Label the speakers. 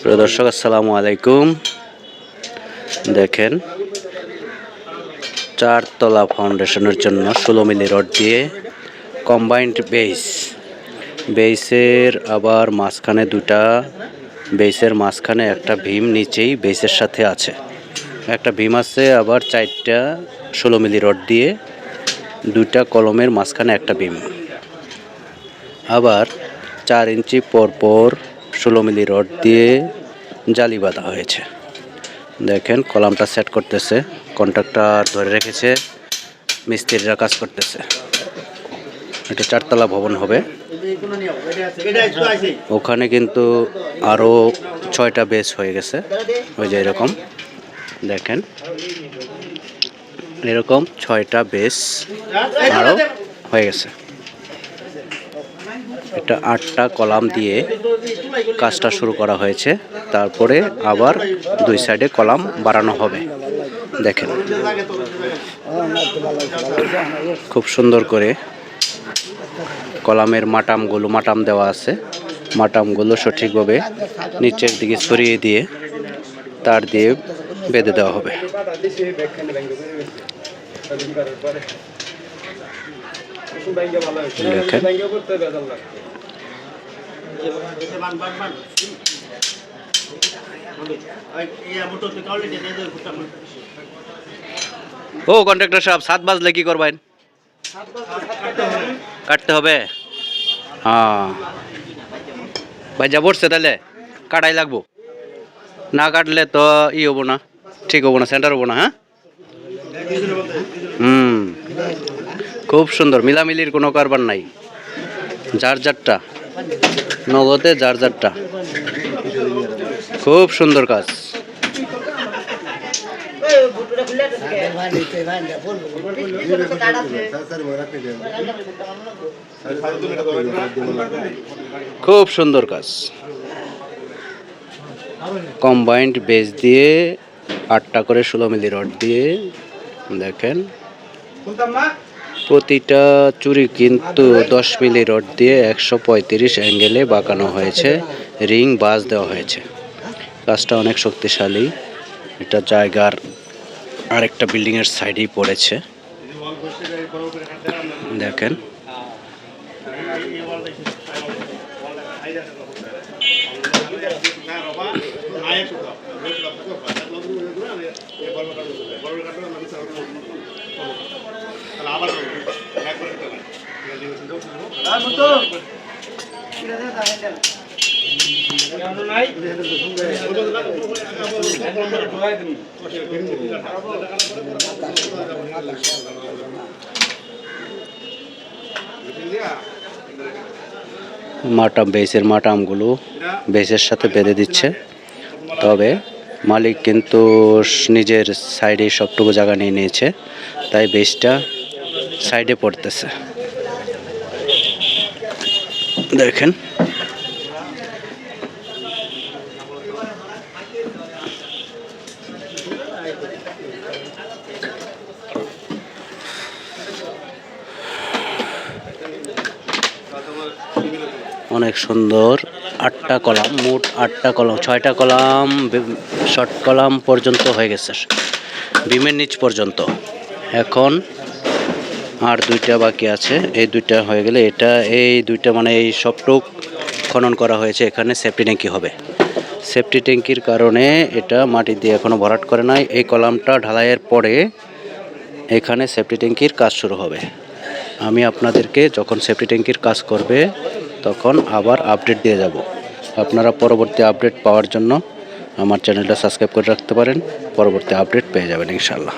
Speaker 1: প্রিয় দর্শক আসসালামু আলাইকুম। দেখেন চারতলা ফাউন্ডেশনের জন্য ষোলো মিলি রড দিয়ে কম্বাইন্ড বেস বেসের আবার মাঝখানে দুটা বেসের মাঝখানে একটা ভীম নিচেই বেসের সাথে আছে। একটা ভীম আছে আবার চারটা ষোলো মিলি রড দিয়ে দুটা কলমের মাঝখানে একটা ভীম। আবার চার ইঞ্চি পর পর ষোলো মিলি রড দিয়ে জালি বাঁধা হয়েছে। দেখেন, কলামটা সেট করতেছে কন্ট্রাক্টর ধরে রেখেছে, মিস্ত্রিরা কাজ করতেছে। এটা চারতলা ভবন হবে। ওখানে কিন্তু আরও ছয়টা বেস হয়ে গেছে। ওই যে এরকম। দেখেন, এরকম ছয়টা বেস আরও হয়ে গেছে। এটা আটটা কলাম দিয়ে কাজটা শুরু করা হয়েছে। তারপরে আবার দুই সাইডে কলাম বাড়ানো হবে। দেখেন। খুব সুন্দর করে কলামের মাটামগুলো, মাটাম দেওয়া আছে। মাটামগুলো সঠিকভাবে নিচের দিকে সরিয়ে দিয়ে তার দিয়ে বেঁধে দেওয়া হবে। দেখেন ও কন্ট্রাক্টর সাহেব সাত বাজলে কি করবেন? কাটতে হবে। হ্যাঁ। ভাই যা পড়ছে তাহলে কাটাই লাগবো। না কাটলে তো ই হব না ঠিক হব না সেন্টার হব না হ্যাঁ? হুম। খুব সুন্দর, মিলামিলির কোনো কারবার নাই। যার যারটা, নগদে যার যারটা। খুব সুন্দর কাজ। খুব সুন্দর কাজ। কম্বাইন্ড বেস দিয়ে আটটা করে ষোলো মিলি রড দিয়ে দেখেন। প্রতিটা চুরি কিন্তু দশ মিলি রড দিয়ে একশো পঁয়ত্রিশ অ্যাঙ্গেলে বাঁকানো হয়েছে রিং বাস দেওয়া হয়েছে। কাজটা অনেক শক্তিশালী। এটা জায়গার আরেকটা বিল্ডিংয়ের সাইডেই পড়েছে। দেখেন। মাটাম, বেসের মাটামগুলো বেসের সাথে বেঁধে দিচ্ছে। তবে মালিক কিন্তু নিজের সাইডে সবটুকু জায়গা নিয়ে নিয়েছে, তাই বেসটা সাইডে পড়তেছে। দেখেন। অনেক সুন্দর আটটা কলাম, মোট আটটা কলাম, ছয়টা কলাম শর্ট কলাম পর্যন্ত হয়ে গেছে। বিমের নিচ পর্যন্ত। এখন আর দুইটা বাকি আছে। এই দুইটা হয়ে গেলে এটা, এই দুইটা মানে এই সবটুক খনন করা হয়েছে। এখানে সেফটি ট্যাঙ্কি হবে। সেফটি ট্যাঙ্কির কারণে এটা মাটি দিয়ে এখনও ভরাট করে নাই। এই কলামটা ঢালাইয়ের পরে এখানে সেফটি ট্যাঙ্কির কাজ শুরু হবে। আমি আপনাদেরকে যখন সেফটি ট্যাঙ্কির কাজ করবে, তখন আবার আপডেট দিয়ে যাব। আপনারা পরবর্তী আপডেট পাওয়ার জন্য আমার চ্যানেলটা সাবস্ক্রাইব করে রাখতে পারেন। পরবর্তী আপডেট পেয়ে যাবেন ইনশাল্লাহ